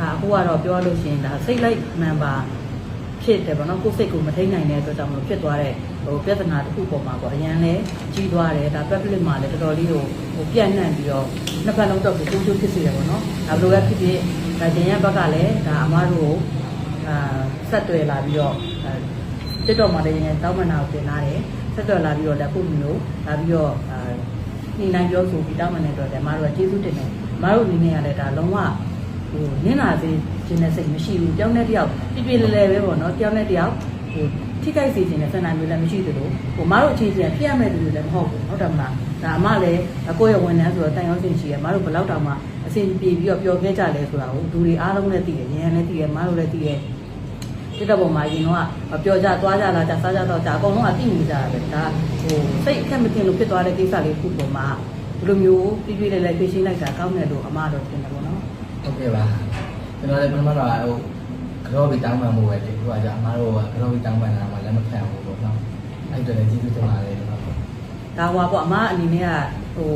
ဒါအခုကတော့ပြောရလို့ရှိရင်ဒါစိတ်လိုက်မှန်ပါဖြစ်တယ်ပေါ့နော်ကိုယ်စိတ်ကိုမထိန်နိုင်တဲ့အတွက်ကြောင့်မလို့ဖြစ်သွားတဲ့ဟိုပြဿနာတစ်ခုပေါ်မှာပေါ့အရန်လဲကြီးသွားတယ်ဒါ public မှာလည်းတော်တော်လေးဟိုဟိုပြန့်နှံ့ပြီးတော့နှစ်ဖက်လုံးတော့ကိုကျိုးကျိုးဖြစ်စေတယ်ပေါ့နော်ဒါဘယ်လိုပဲဖြစ်ဖြစ်ဒါကျင်ရဘက်ကလည်းဒါအမားတို့ကိုအာဆက်တွေ့လာပြီးတော့တစ်တော့မှလည်းရင်တောင်းမနာကိုတင်လာတယ်ဆက်တွေ့လာပြီးတော့လက်ဖို့မျိုးလာပြီးတော့အာနှိမ့်နိုင်ပြောဆိုပြီးတောင်းမနေတော့တယ်အမားတို့ကကျေးဇူးတင်တယ်အမားတို့အနေနဲ့ကလည်းဒါလုံးဝ ဟိုနင်းလာစေခြင်းနဲ့စိတ်မရှိဘူးကြောင်းတဲ့တယောက်ပြပြလဲလဲပဲပေါ့နော်ကြောင်းတဲ့တယောက်ဟိုထိခိုက်စေခြင်းနဲ့ဆန္ဒမျိုးလည်းမရှိသလိုဟိုမတို့အချင်းချင်းဖြစ်ရမယ့်လူတွေလည်းမဟုတ်ဘူးဟုတ်တယ်မလားဒါအမလည်းအကိုရဲ့ဝန်ထမ်းဆိုတော့တိုင်ရောစင်ရှိရမတို့ဘယ်လောက်တောင်မှအဆင်ပြေပြီးတော့ပျော်ခဲ့ကြလဲဆိုတာကိုလူတွေအားလုံးလည်းသိတယ်ဉာဏ်လည်းသိတယ်မတို့လည်းသိတယ်တိတော့ပုံမှာရင်တော့ပျော်ကြသွားကြလာကြစားကြတော့ကြအကုန်လုံးကသိနေကြတာပဲဒါဟိုစိတ်အခက်မတင်လို့ဖြစ်သွားတဲ့ကိစ္စလေးခုပုံမှာဒီလိုမျိုးပြပြလဲလဲပြေးရှင်းလိုက်တာကောင်းတယ်လို့အမတော့ထင်တယ်ပေါ့နော် ဟုတ်ကဲ့ပါကျွန်တော်လည်းပထမတော့ဟိုကြောဘီတောင်းပန်မှုပဲဒီခုကကြာအမားတို့ကကြောဘီတောင်းပန်တာမှလက်မခံဘူးပေါ့နော်အဲ့ဒါလည်းကျေးဇူးတင်ပါတယ်ကျွန်တော်ဒါဟွာပေါ့အမအနေနဲ့ကဟို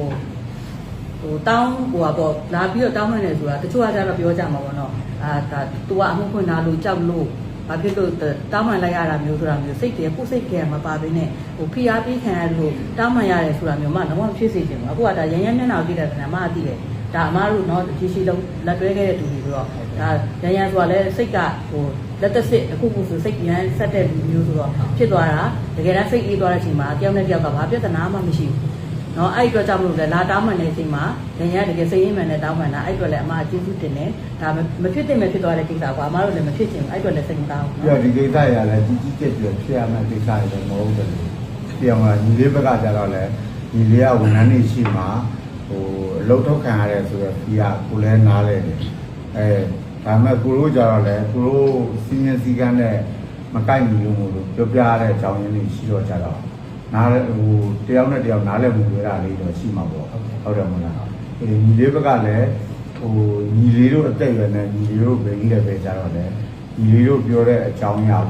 ဟိုတောင်းဟိုဟာပေါ့လာပြီးတော့တောင်းမှန်းတယ်ဆိုတာတချို့ကကြတော့ပြောကြမှာပေါ့နော်အာဒါ तू ကအမှုဖွင့်တာလို့ကြောက်လို့ဘာဖြစ်လို့တောင်းမှန်လိုက်ရတာမျိုးဆိုတာမျိုးစိတ်တည်းကိုယ်စိတ်ကမပါဘဲနဲ့ဟိုဖိအားပေးခံရလို့တောင်းမှန်ရတယ်ဆိုတာမျိုးမှတော့မဖြစ်စေချင်ဘူးအခုကဒါရန်ရန်မျက်နှာကိုကြည့်တဲ့ခါမှအသိတယ် ဒါအမားတို့เนาะဒီရှိလုံးလက်တွဲခဲ့တဲ့သူတွေဆိုတော့ဒါရန်ရန်ဆိုတာလည်းစိတ်ကဟိုလက်သက်စစ်အခုခုဆိုစိတ်ရန်ဆက်တဲ့လူမျိုးဆိုတော့ဖြစ်သွားတာတကယ်တမ်းစိတ်အေးသွားတဲ့အချိန်မှာတယောက်နဲ့တယောက်ကဘာပြဿနာမှမရှိဘူး နော်အဲ့ဒီအတွက်ကြောင့်မလို့လဲလာတောင်းမှန်တဲ့အချိန်မှာဉာဏ်ရတကယ်စိတ်ရင်းမှန်နဲ့တောင်းမှန်တာအဲ့ဒီအတွက်လည်းအမအကျေးဇူးတင်တယ်ဒါမဖြစ်တဲ့မဖြစ်သွားတဲ့ကိစ္စကွာအမတို့လည်းမဖြစ်ချင်ဘူးအဲ့ဒီအတွက်လည်းစိတ်မကောင်းဘူး ပြီးတော့ဒီကိစ္စရလည်းကြီးကြီးကျယ်ကျယ်ဖြစ်ရမယ့်ကိစ္စတွေလည်းမဟုတ်ဘူး။ပြောင်းလာညီလေးဘက်ကကြတော့လည်းညီလေးကဝန်ထမ်းတွေရှိမှ ဟိုအလုပ်ထုတ်ခံရတယ်ဆိုတော့ဒီကကိုလည်းနားလဲတယ်။အဲဒါပေမဲ့ကိုတို့ကြတော့လည်းကိုတို့စီမံစည်းကမ်းနဲ့မကိုက်ညီလို့မို့လို့ပြောပြရတဲ့အကြောင်းရင်းတွေရှိတော့ကြတော့နားလဲဟိုတယောက်နဲ့တယောက်နားလဲမှုဝေးတာလေးတော့ရှိမှာပေါ့ဟုတ်တယ်မလား။အဲညီလေးဘက်ကလည်းဟိုညီလေးတို့အသက်အရွယ်နဲ့ညီလေးတို့ဘယ်ကြီးလဲပဲကြတော့လည်းဒီလေးတို့ပြောတဲ့အကြောင်းအရာက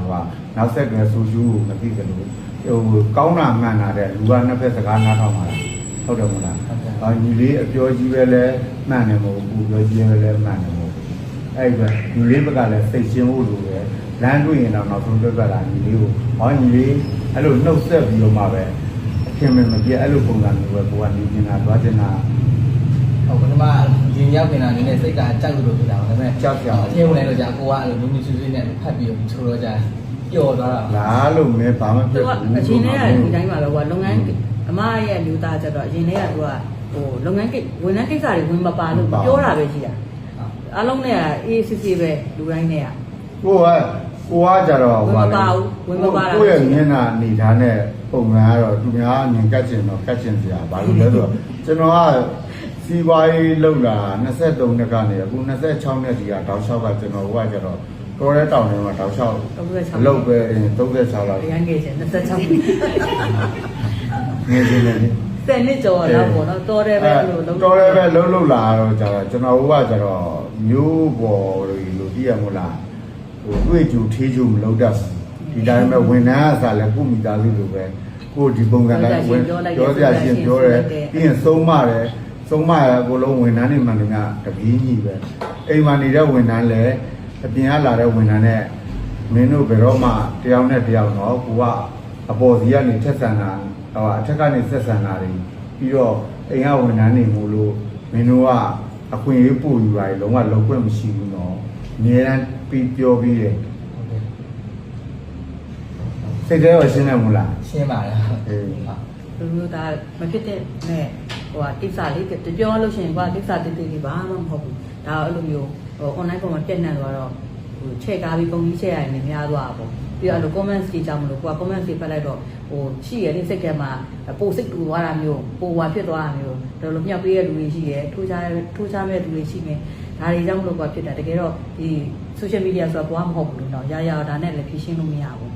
နောက်ဆက်တွဲဆိုရှူကိုမသိကြလို့ဟိုကောင်းတာမှန်တာတဲ့လူကနှစ်ဖက်စကားနားထောင်ပါလားဟုတ်တယ်မလား။ အော်ညီလေးအပြောကြီးပဲလဲမှန်တယ်မဟုတ်ဘူးပြောကြီးပဲလဲမှန်တယ်မဟုတ်ဘူး။အဲ့ဒါညီလေးဘက်ကလည်းစိတ်ရှင်းဖို့လိုတယ်။လမ်းတွေ့ရင်တော့နောက်ဆုံးပြတ်တာညီလေးကိုဟောညီလေးအဲ့လိုနှုတ်ဆက်ပြီးတော့မှပဲအခင်မမပြအဲ့လိုပုံစံမျိုးပဲကိုကနေနေတာသွားနေတာဟုတ်ပထမဒီရောက်နေတာနည်းနည်းစိတ်ကကြောက်လို့ဖြစ်တာပါဒါပေမဲ့ကြောက်ကြောက်အထင်းဝင်လိုက်တော့ကြာကိုကအဲ့လိုမြူးမြူးဆွေးဆွေးနဲ့ဖတ်ပြီးတော့ချိုးတော့ကြာပျော်သွားတာလားလို့မဲဘာမှပြသူတ်ကဘူးအချိန်နဲ့ကဒီတိုင်းမှာပဲကွာလုပ်ငန်းအမရဲ့လူသားကြတော့အရင်တည်းကသူက ဟိုလုပ်ငန်းကိစ္စဝန်ထမ်းကိစ္စတွေဝင်မပါလို့ပြောတာပဲရှိတာအားလုံးနဲ့အေးစစ်စစ်ပဲလူတိုင်းနဲ့อ่ะကိုကကိုကကြတော့ဟိုပါလေဝင်မပါဘူးဝင်မပါတာကိုရဲ့မျက်နှာအနေထားနဲ့ပုံမှန်ကတော့သူများအမြင်ကတ်ချင်တော့ကတ်ချင်စရာဘာလို့လဲဆိုတော့ကျွန်တော်ကစီပွားရေးလောက်လာ23နှစ်ကနေအခု26နှစ်ဒီကတောက်လျှောက်ကကျွန်တော်ကကြတော့တော်ရဲတောင်ထဲမှာတောက်လျှောက်36လောက်ပဲ36လောက်ရန်ငယ်ချင်26ငယ်ချင်တယ် 10နှစ်ကျော်တော့ပေါ့နော်တော်တယ်ပဲလို့လုံးတော်တယ်ပဲလုံးလုံးလာတော့ကြတော့ကျွန်တော်တို့ကကြတော့မျိုးပေါ်လို့ဒီရမို့လားဟိုတွေ့ကြူထေးကြူမလုံးတတ်ဘူးဒီတိုင်းပဲဝန်ထမ်းအစားလဲကိုမိသားစုလိုပဲကိုဒီပုံစံတိုင်းဝင်ပြောပြရှင်ပြောတယ်ပြီးရင်သုံးမတယ်သုံးမရအကုန်လုံးဝန်ထမ်းနေမှလည်းကတပင်းကြီးပဲအိမ်မှာနေတဲ့ဝန်ထမ်းလည်းအပြင်ကလာတဲ့ဝန်ထမ်းနဲ့မင်းတို့ဘယ်တော့မှတရားနဲ့တရားတော့ကိုကအပေါ်စီကနေထက်ဆန်တာ ဟိုအထက်ကနေဆက်ဆန်တာတွေပြီးတော့အိမ်ကဝန်ထမ်းတွေမို့လို့မင်းတို့ကအခွင့်အရေးပို့ယူတာလုံးဝလုံးခွင့်မရှိဘူးနော်အများတန်းပြီးပြောပြီးတယ်ဟုတ်ကဲ့စိတ်ထဲရောရှင်းတယ်မလားရှင်းပါတယ်ဟုတ်အေးလူမျိုးသားမဖြစ်တဲ့နဲ့ဟိုဟာကိစ္စလေးပြောလို့ရှိရင်ကွာကိစ္စတိတိလေးဘာမှမဟုတ်ဘူးဒါအဲ့လိုမျိုးဟို online ပေါ်မှာပြည့်နှံ့သွားတော့ဟိုချက်ကားပြီးပုံကြီးချက်ရတယ်များသွားတာပေါ့ ပြီးတော့အဲ့လို comments တွေကြောင့်မလို့ကိုက comments တွေဖတ်လိုက်တော့ဟိုရှိရတဲ့စိတ်ကမှပိုစိတ်တူသွားတာမျိုးပိုဝါဖြစ်သွားတာမျိုးဒါလိုမြောက်ပေးတဲ့လူတွေရှိတယ်ထိုးချထိုးချမဲ့လူတွေရှိနေဒါတွေကြောင့်မလို့ကွာဖြစ်တာတကယ်တော့ဒီ social media ဆိုတာဘာမှမဟုတ်ဘူးလို့တော့ရရဒါနဲ့လည်းဖြည့်ရှင်းလို့မရဘူး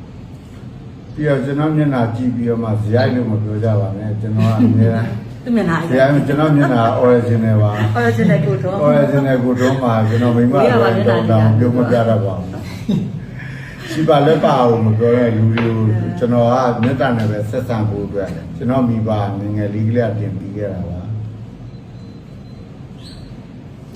ပြီးတော့ကျွန်တော်မျက်နှာကြည့်ပြီးတော့မှဇယိုက်လို့မပြောကြပါနဲ့ကျွန်တော်ကအများသူမျက်နှာဇယိုက်ကျွန်တော်မျက်နှာ original ပါ original ကိုတော့ original ကိုတော့မှကျွန်တော်မိမအရင်တော့တောင်းပြောမပြတတ်ပါဘူး ရှိပါလက်ပါအောင်မပြောတဲ့လူတွေကိုကျွန်တော်ကမေတ္တာနဲ့ပဲဆက်ဆံဖို့အတွက်ကျွန်တော်မိဘငယ်ငယ်လေးကလေးပြင်ပြီးခဲ့တာပါ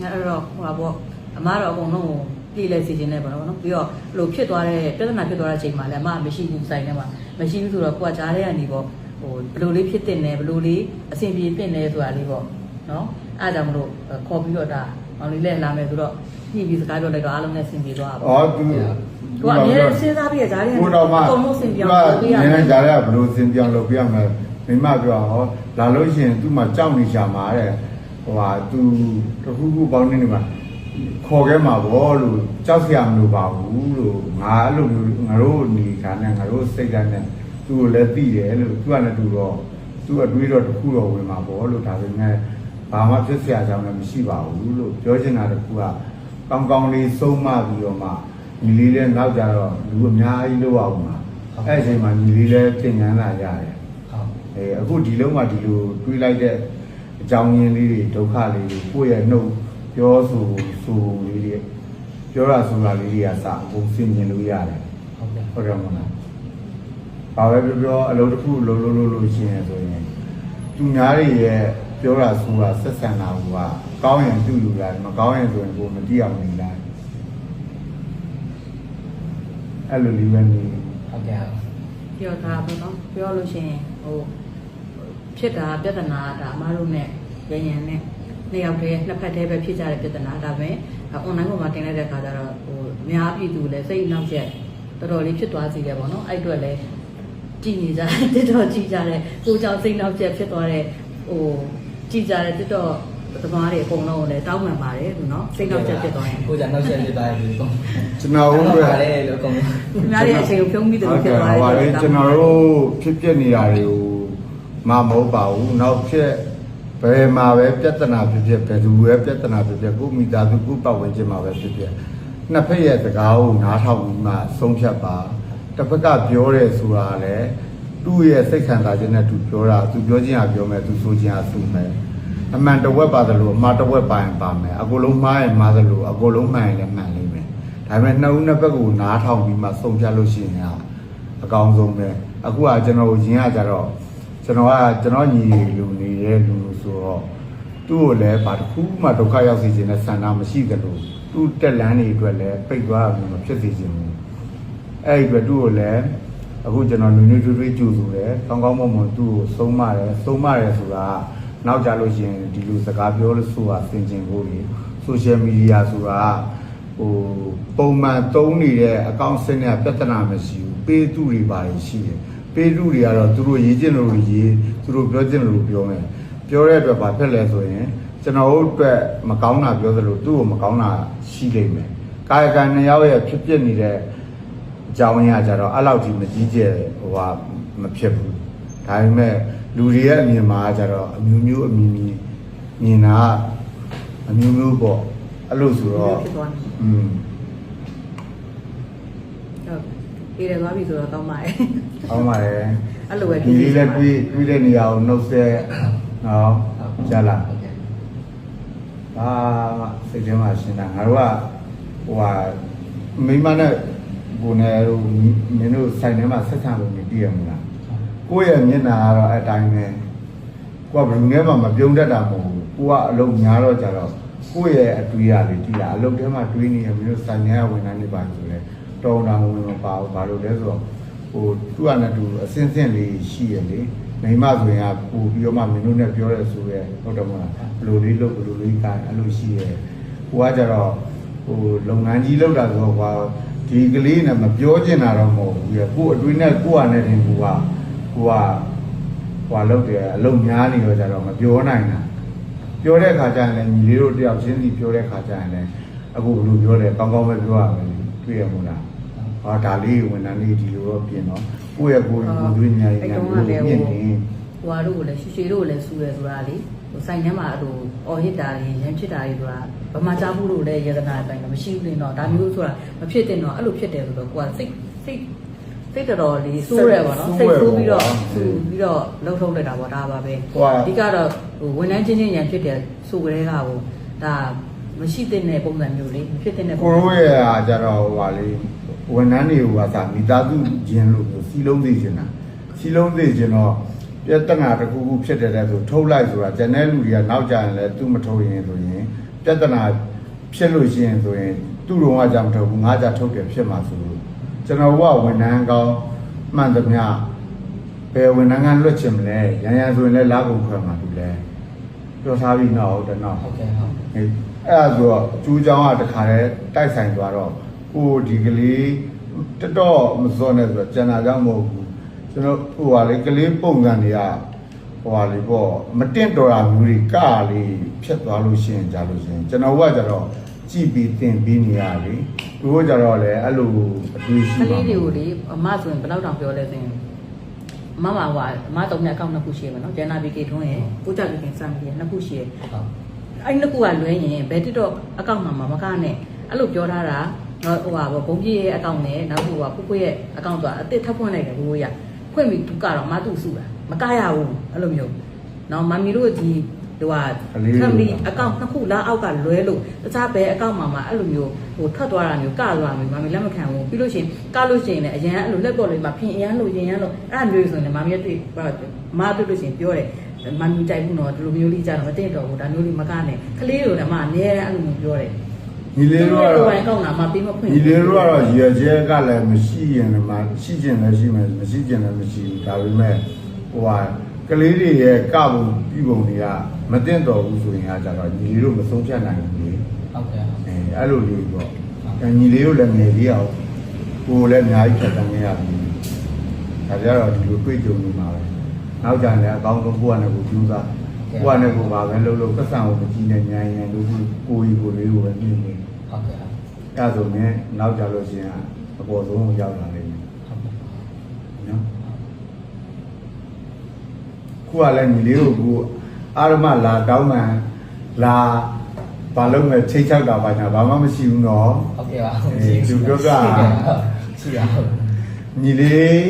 အဲ့တော့ဟိုပါပေါ့အမကတော့အကုန်လုံးကိုပြည်လဲစီခြင်းနဲ့ပေါ့နော်ပြီးတော့ဘလို့ဖြစ်သွားတဲ့ပြဿနာဖြစ်သွားတဲ့အချိန်မှာလည်းအမမရှိဘူးဆိုင်ထဲမှာမရှိဘူးဆိုတော့ကိုကကြားထဲကနေပေါ့ဟိုဘလို့လေးဖြစ်တင်တယ်ဘလို့လေးအဆင်ပြေတင်တယ်ဆိုတာလေးပေါ့နော်အဲ့ဒါကြောင့်မလို့ခေါ်ပြီးတော့ဒါ မောင်လေးလည်းလာမယ်ဆိုတော့ညှိပြီးစကားပြောလိုက်တော့အားလုံးနဲ့အဆင်ပြေသွားပါဩသူကိုကအများစဉ်းစားပြီးကြားထဲကနေကိုတော့မှအကုန်လုံးအဆင်ပြေအောင်သူလုပ်ပေးရကတနည်းနယ်ည်းကြားရဘလို့စင်ပြောင်းလုပ်ပြရမယ်မိမပြောဟောလာလို့ရှိရင်သူ့မှာကြောက်နေရှာမှာတဲ့ဟိုဟာသူတခုခုပေါင်းနေနေမှာခေါ်ခဲ့မှာဗောလို့ကြောက်စရာမလိုပါဘူးလို့ငါအဲ့လိုမျိုးငါတို့နေခါနဲ့ငါတို့စိတ်ဓာတ်နဲ့သူ့ကိုလည်းသိတယ်လို့သူကလည်းတူတော့သူ့အတွေးတော့တခုတော့ဝင်မှာဗောလို့ဒါပေမဲ့ ဘာမှဖြစ်စရာအကြောင်းလည်းမရှိပါဘူးလို့ပြောချင်တာတခုကကောင်းကောင်းလေးဆုံးမပြီးတော့မှညီလေးလည်းနောက်ကြတော့လူအများကြီးလောက်အောင်မှာအဲ့အချိန်မှာညီလေးလည်းသင်ခန်းလာရတယ်အဲအခုဒီလုံးမှဒီလိုတွေးလိုက်တဲ့အကြောင်းရင်းလေးတွေဒုက္ခလေးတွေကိုယ့်ရဲ့နှုတ်ပြောဆိုဆိုလေးတွေပြောရဆိုတာလေးတွေကစအကုန်စင်မြင်လို့ရတယ်ဟုတ်ကဲ့ဟုတ်ကဲ့မလားဘာပဲပြောပြောအလုပ်တစ်ခုလုံးလုံးလို့လို့ရှင်ရဆိုရင်သူများတွေရဲ့ ပြောတာဆိုတာဆက်ဆံတာကကောင်းရင်သူ့လူလားမကောင်းရင်ဆိုရင်ကိုမတိအောင်နေလားအဲ့လိုလေးပဲနေဟုတ်ကဲ့ပြောတာပေါ့နော်ပြောလို့ရှိရင်ဟိုဖြစ်တာပြဿနာဒါအမားတို့နဲ့ရရန်နဲ့နှစ်ယောက်တည်းနှစ်ဖက်တည်းပဲဖြစ်ကြတဲ့ပြဿနာဒါပဲအွန်လိုင်းပေါ်မှာတင်လိုက်တဲ့အခါကျတော့ဟိုအများပြည်သူလည်းစိတ်နောက်ကျတော်တော်လေးဖြစ်သွားစီတယ်ပေါ့နော်အဲ့အတွက်လည်းကြည်နေကြတယ်တော်တော်ကြည်ကြတယ်ကိုကြောင့်စိတ်နောက်ကျဖြစ်သွားတဲ့ဟို ကြည်ကြတဲ့တော်တော်သမားတွေအကုန်လုံးကိုလည်းတောင်းပန်ပါတယ်သူနော်စိတ်နောက်ကျဖြစ်သွားရင်ကိုကြနောက်ဆက်ဖြစ်သွားရင်ဒီကောကျွန်တော်တို့ဟုတ်ကပါတယ်လို့ကောခင်ဗျားတွေအချိန်ကိုဖြုံးပြီးတယ်လို့ဖြစ်သွားတယ်ဟုတ်ကဲ့ကျွန်တော်တို့ဖြစ်ပြနေတာတွေကိုမမဟုတ်ပါဘူးနောက်ဖြစ်ဘယ်မှာပဲပြဿနာဖြစ်ဖြစ်ဘယ်သူပဲပြဿနာဖြစ်ဖြစ်ကိုယ့်မိသားစုကိုယ့်ပတ်ဝန်းကျင်မှာပဲဖြစ်ဖြစ်နှစ်ဖက်ရဲ့စကားကိုနားထောင်ပြီးမှဆုံးဖြတ်ပါတစ်ဖက်ကပြောရဲဆိုတာလည်း သူ့ရဲ့စိတ်ခံစားခြင်းနဲ့သူပြောတာသူပြောခြင်းဟာပြောမယ်သူဆိုခြင်းဟာဆိုမယ်အမှန်တစ်ဝက်ပါတယ်လို့အမှားတစ်ဝက်ပါရင်ပါမယ်အကုန်လုံးမှားရင်မှားတယ်လို့အကုန်လုံးမှန်ရင်လည်းမှန်လိမ့်မယ်ဒါပေမဲ့နှစ်ဦးနှစ်ဘက်ကိုနားထောင်ပြီးမှဆုံးဖြတ်လို့ရှိရင်ဟာအကောင်းဆုံးပဲအခုကကျွန်တော်ရင်းရကြတော့ကျွန်တော်ကကျွန်တော်ညီလူနေတဲ့လူလို့ဆိုတော့သူ့ကိုလည်းဘာတစ်ခုမှဒုက္ခရောက်စေခြင်းနဲ့ဆန္ဒမရှိကြလို့သူ့တက်လန်းတွေအတွက်လည်းပိတ်သွားမှာမဖြစ်စေခြင်းဘူးအဲ့ဒီအတွက်သူ့ကိုလည်း အခုကျွန်တော်လူမျိုးတွေတွေကြိုဆိုတယ်ကောင်းကောင်းမွန်မွန်သူ့ကိုဆုံးမတယ်ဆုံးမတယ်ဆိုတာကနောက်ကြလို့ရှိရင်ဒီလိုစကားပြောလို့ဆိုတာသင်ကျင်ဖို့လေဆိုရှယ်မီဒီယာဆိုတာကဟိုပုံမှန်သုံးနေတဲ့အကောင့်စနစ်ကပြဿနာမရှိဘူးပေးသူတွေပါရှိတယ်ပေးသူတွေကတော့သူတို့ရေးကျင်လို့ရေးသူတို့ပြောကျင်လို့ပြောမယ်ပြောတဲ့အတွက်ဘာဖြစ်လဲဆိုရင်ကျွန်တော်တို့အတွက်မကောင်းတာပြောသလိုသူ့ကိုမကောင်းတာရှိလိမ့်မယ်ကာယကံနှစ်ယောက်ရဲ့ဖြစ်ဖြစ်နေတဲ့အ ကြောင်းအရာကြတော့အဲ့လောက်ကြီးမကြီးကျယ်ဟိုဟာမဖြစ်ဘူးဒါပေမဲ့လူတွေရဲ့အမြင်မှာကြတော့အမျိုးမျိုးအမြင်မြင်မြင်တာကအမျိုးမျိုးပေါ့အဲ့လိုဆိုတော့ဖြစ်သွားတယ်อืมဟုတ်ပြေးတယ်သွားပြီဆိုတော့ကောင်းပါတယ်အောင်ပါတယ်အဲ့လိုပဲဒီလေးလည်းတွေးတွေးတဲ့နေရာကိုနှုတ်ဆက်နော်ကြားလားဟုတ်ကဲ့ဘာမှစိတ်ထဲမှာရှင်းတာငါတို့ကဟိုဟာမိမနဲ့ ကိုယ်နဲ့ဟိုမင်းတို့ဆိုင်ထဲမှာဆက်ဆံလို့နေတည်ရမလားကိုယ့်ရဲ့မျက်နှာကတော့အတိုင်းပဲကိုကဘယ်သူနဲ့မှမပြုံးတတ်တာမဟုတ်ဘူးကိုကအလုံးများတော့ကြတော့ကိုယ့်ရဲ့အတွေးရလေတည်တာအလုံးထဲမှာတွေးနေရမင်းတို့ဆိုင်ထဲကဝင်နေနေပါဆိုလဲတောင်းတာဝင်မပါဘူးဘာလို့လဲဆိုတော့ဟိုသူ့အနဲ့သူအစင်းစင်းလေးရှိရလေမိမဆိုရင်ကပို့ပြီးတော့မှမင်းတို့နဲ့ပြောရဲဆိုရဲဟုတ်တယ်မလားဘယ်လိုလေးလုပ်ဘယ်လိုလေးကိုင်အဲ့လိုရှိရဲဟိုကကြတော့ဟိုလုပ်ငန်းကြီးလုပ်တာဆိုတော့ကွာ ဒီကလေးနဲ့မပြောချင်တာတော့မဟုတ်ဘူးရကို့အတွင်းနဲ့ကို့အနေနဲ့တင်ကူကကိုကဟွာလုပ်တယ်အလုပ်များနေတော့ကြတော့မပြောနိုင်တာပြောတဲ့ခါကျရင်လည်းညီလေးတို့တယောက်ချင်းစီပြောတဲ့ခါကျရင်လည်းအခုဘယ်လိုပြောလဲကောင်းကောင်းပဲပြောရမယ်တွေ့ရမို့လားဟာဒါလေးဝန်ထမ်းလေးဒီလိုတော့ပြင်တော့ကိုယ့်ရဲ့ကိုယ်ကိုယ်သွေးညာရည်အဲ့ညာတော့ကိုယ်လည်းပြင်ဟိုနေဟိုဟာတို့ကိုလည်းရွှေရွှေတို့ကိုလည်းစူတယ်ဆိုတာလေဟို ဆိုင်ထဲမှာအဲ့လိုအော်ဟစ်တာတွေရမ်းဖြစ်တာတွေဆိုတာဗမာကြားဘူးလို့လည်းယတနာပိုင်းတော့မရှိဘူးလေတော့ဒါမျိုးဆိုတာမဖြစ်တဲ့တော့အဲ့လိုဖြစ်တယ်ဆိုတော့ကိုကစိတ်စိတ်စိတ်တော်တော်လေးစိုးရပါတော့စိတ်ဆိုးပြီးတော့စူပြီးတော့လှုပ်ထုတ်လိုက်တာပေါ့ဒါပါပဲအဓိကတော့ဟိုဝန်ထမ်းချင်းချင်းရန်ဖြစ်တယ်ဆိုကြတဲ့ကဟိုဒါမရှိတဲ့ပုံစံမျိုးလေးမဖြစ်တဲ့ပုံကိုစံရိုးရဲ့အားကြတော့ဟိုပါလေဝန်ထမ်းတွေကသာမိသားစုချင်းလို့မျိုးစီလုံးသိချင်တာစီလုံးသိချင်တော့ ပြဿနာတစ်ခုခုဖြစ်တဲ့တဲ့ဆိုထုတ်လိုက်ဆိုတာဂျန်တဲ့လူတွေကနောက်ကြရင်လည်းသူ့မထုတ်ရင်ဆိုရင်ပြဿနာဖြစ်လို့ရှိရင်ဆိုရင်သူ့တော်ကကြောင့်မထုတ်ဘူးငါကြထုတ်တယ်ဖြစ်မှာဆိုလို့ကျွန်တော်ကဝန်ထမ်းကောင်းမှန်သမျှဘယ်ဝန်ထမ်းကလွတ်ချင်မလဲရန်ရန်ဆိုရင်လည်းလာကုန်ခွဲမှာသူလဲပြောထားပြီးတော့ဟုတ်တယ်နော်ဟုတ်ကဲ့ဟုတ်အဲအဲ့ဒါဆိုတော့အကျိုးကြောင့်ကတခါတည်းတိုက်ဆိုင်သွားတော့ကိုဒီကလေးတတော့မစောနဲ့ဆိုတော့ကျန်တာကြောင့်မဟုတ်ဘူး ကျွန်တော်ဟိုဟာလေကလေးပုံစံတွေကဟိုဟာလေပေါ့မတင့်တော်တာမျိုးတွေကလေးဖြစ်သွားလို့ရှိရင်ကြာလို့ရှိရင်ကျွန်တော်ကကြတော့ကြည်ပြီးတင်ပြီးနေရလေသူတို့ကြတော့လေအဲ့လိုအတွေ့ရှိကပါလေးတွေကိုလေအမဆိုရင်ဘယ်တော့တောင်ပြောလဲဆိုရင်အမမဟွာအမတော့ညအကောင့်နှစ်ခုရှိရမယ်နော်ဂျန်နာဘီကေထွန်းရဲ့ကိုကြဘီကေစမ်ဘီရဲ့နှစ်ခုရှိရဟုတ်အဲ့နှစ်ခုကလွဲရင်ဘယ်တစ်တော့အကောင့်မှာမကနဲ့အဲ့လိုပြောထားတာဟိုဟာဘုံပြည့်ရဲ့အကောင့်နဲ့နောက်ဟိုဟာပုပွရဲ့အကောင့်ဆိုတာအစ်စ်ထပ်ဖွင့်လိုက်တယ်ဘိုးရ ဖွင့်ပြီးသူကတော့မတူစုတာမကရဘူးအဲ့လိုမျိုးနော်မမီတို့ဒီဟိုဟာဖမ်လီအကောင့်နှစ်ခုလားအောက်ကလွဲလို့တခြားဘယ်အကောင့်မှာမှအဲ့လိုမျိုးဟိုထွက်သွားတာမျိုးကသွားမျိုးမမီလက်မခံဘူးပြီးလို့ရှိရင်ကလို့ရှိရင်လည်းအရန်အဲ့လိုလက်ပေါ်လေးမှာဖင်အရန်လို့ရင်ရန်လို့အဲ့လိုမျိုးဆိုရင်မမီရဲ့တွေ့မတွေ့လို့ရှိရင်ပြောတယ်မမီတိုက်ဘူးနော်ဒီလိုမျိုးလေးကြတော့မတင့်တော်ဘူးဒါမျိုးလေးမကနဲ့ကလေးတွေတော့မှအများအဲ့လိုမျိုးပြောတယ် ညီလေးတို့ကတော့ဝိုင်းကောင်းတာမပြီးမဖွင့်ညီလေးတို့ကတော့ရည်ကျဲကလည်းမရှိရင်လည်းမရှိကျင်လည်းရှိမယ်မရှိကျင်လည်းမရှိဘူးဒါပေမဲ့ဟိုဟာကလေးတွေရဲ့ကပုံပြီးပုံတွေကမတင်တော်ဘူးဆိုရင်ဟာကြတော့ညီလေးတို့မဆုံးဖြတ်နိုင်ဘူးလေဟုတ်ကဲ့ဟုတ်အဲအဲ့လိုလေးပေါ့အဲညီလေးတို့လည်းငယ်လေးအောင်ကိုယ်လည်းအများကြီးဖြတ်တန်းနေရပြီဒါကြတော့ဒီလိုတွေ့ကြုံနေမှာပဲနောက်ကြရင်လည်းအကောင်းဆုံးကိုယ့်အနေကိုကြိုးစား ကိုယ့်အနေကိုပါပဲလှုပ်လို့ပတ်စံကိုမကြည့်နဲ့ညံရင်တို့ကိုယ်ကြီးကိုယ်လေးကိုပဲနေနေဟုတ်ကဲ့ဟုတ်အဲ့ဒါဆိုရင်နောက်ကြလို့ရှိရင်အပေါ်ဆုံးကိုရောက်လာလိမ့်မယ်ဟုတ်ကဲ့နော်ခုကလည်းညီလေးကိုကူအာရမလာတောင်းမှန်လာဘာလို့မဲ့ချိတ်ချောက်တာပါညာဘာမှမရှိဘူးနော်ဟုတ်ကဲ့ပါအေးသူတို့ကရှိရဟုတ်ညီလေး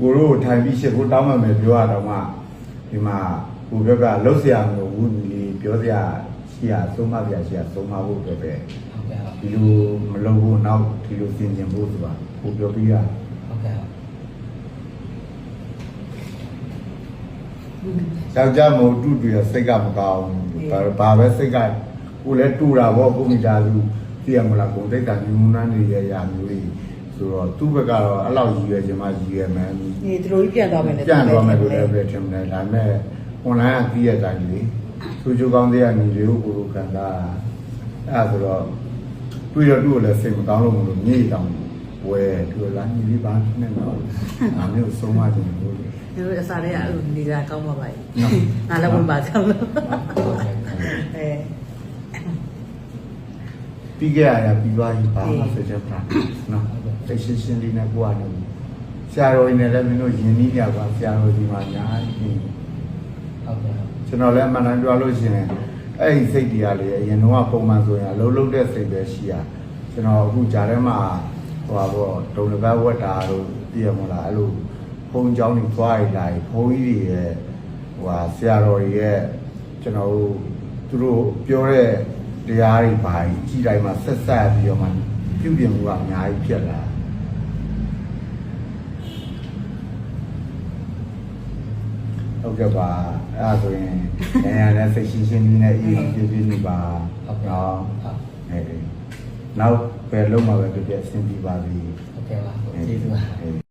ကိုတို့ထိုင်ပြီးရှစ်ကိုတောင်းမှန်မယ်ပြောရတော့မှဒီမှာ ဟိုဘက်ကလှုပ်ရှားမှုဝူလီပြောစရာရှိရသုံးမပြရှိရသုံးမဖို့ပဲပဲဟုတ်ကဲ့ဒီလိုမလုပ်ဖို့နောက်ဒီလိုစင်ကြင်ဖို့ဆိုတာဟိုပြောပြီးရဟုတ်ကဲ့ယောက်ျားမို့တူတူရစိတ်ကမကောင်းဘူးဘာပဲစိတ်ကကိုလည်းတူတာဗောကိုမိသားစုသိရမလားကိုတိတ်တာညူနန်းတွေရရာမျိုးတွေဆိုတော့သူ့ဘက်ကတော့အဲ့လောက်ရည်ရွယ်ချင်မှရည်ရွယ်မယ်ဒီသူတို့ကြီးပြန်သွားမယ်လေပြန်သွားမယ်လို့လည်းပဲထင်တယ်ဒါပေမဲ့ online ကပြီးရတိုင်းလေသူချိုးကောင်းတဲ့ညီလေးကိုကိုလိုခံတာအဲ့ဒါဆိုတော့တွေ့ရတူလည်းစိတ်မကောင်းလို့မလို့မြေတောင်ဝဲသူလာညီလေးပါနဲ့တော့အမျိုးဆုံးမတယ်လို့ဒီလိုအစားတွေကအဲ့လိုနေတာကောင်းပါပါ့နော်ငါလည်းဝင်ပါကြောင်းလို့အဲပြီးခဲ့ရပြီးသွားပြီပါမဆိုချက်ပါနော်တိတ်ရှင်းရှင်းလေးနဲ့ကိုကနေဆရာတော်ကြီးနဲ့လည်းမင်းတို့ယဉ်နီးကြပါဆရာတော်ကြီးမှာညာကြီး ဟုတ်ကဲ့ဟုတ် ကျွန်တော်လည်းအမှန်တမ်းပြောလို့ရှိရင်အဲ့ဒီစိတ်တရားလေးအရင်တော့ပုံမှန်ဆိုရင်အလုံးလုံးတဲ့စိတ်ပဲရှိရကျွန်တော်အခုဂျာထဲမှာဟိုပါပေါ့ဒုံလဘဝတ်တာတို့ပြရမလားအဲ့လိုဘုံเจ้าတွေသွားရလာဘုံကြီးတွေရဲ့ဟိုဟာဆရာတော်ကြီးရဲ့ကျွန်တော်တို့သူတို့ပြောတဲ့တရားတွေပါကြီးတိုင်းမှာဆက်ဆက်ပြီးတော့မှပြုပြင်မှုကအများကြီးဖြစ်လာ ဟုတ်ကဲ့ပါအဲ့ဒါဆိုရင်နေရာနဲ့စိတ်ရှင်းရှင်းလေးနဲ့အေးပြပြနေပါဟုတ်ကဲ့နော်ဟုတ်အဲနောက်ပဲလုံးမှာပဲပြပြအဆင်ပြေပါစေဟုတ်ကဲ့ပါကျေးဇူးပါအေး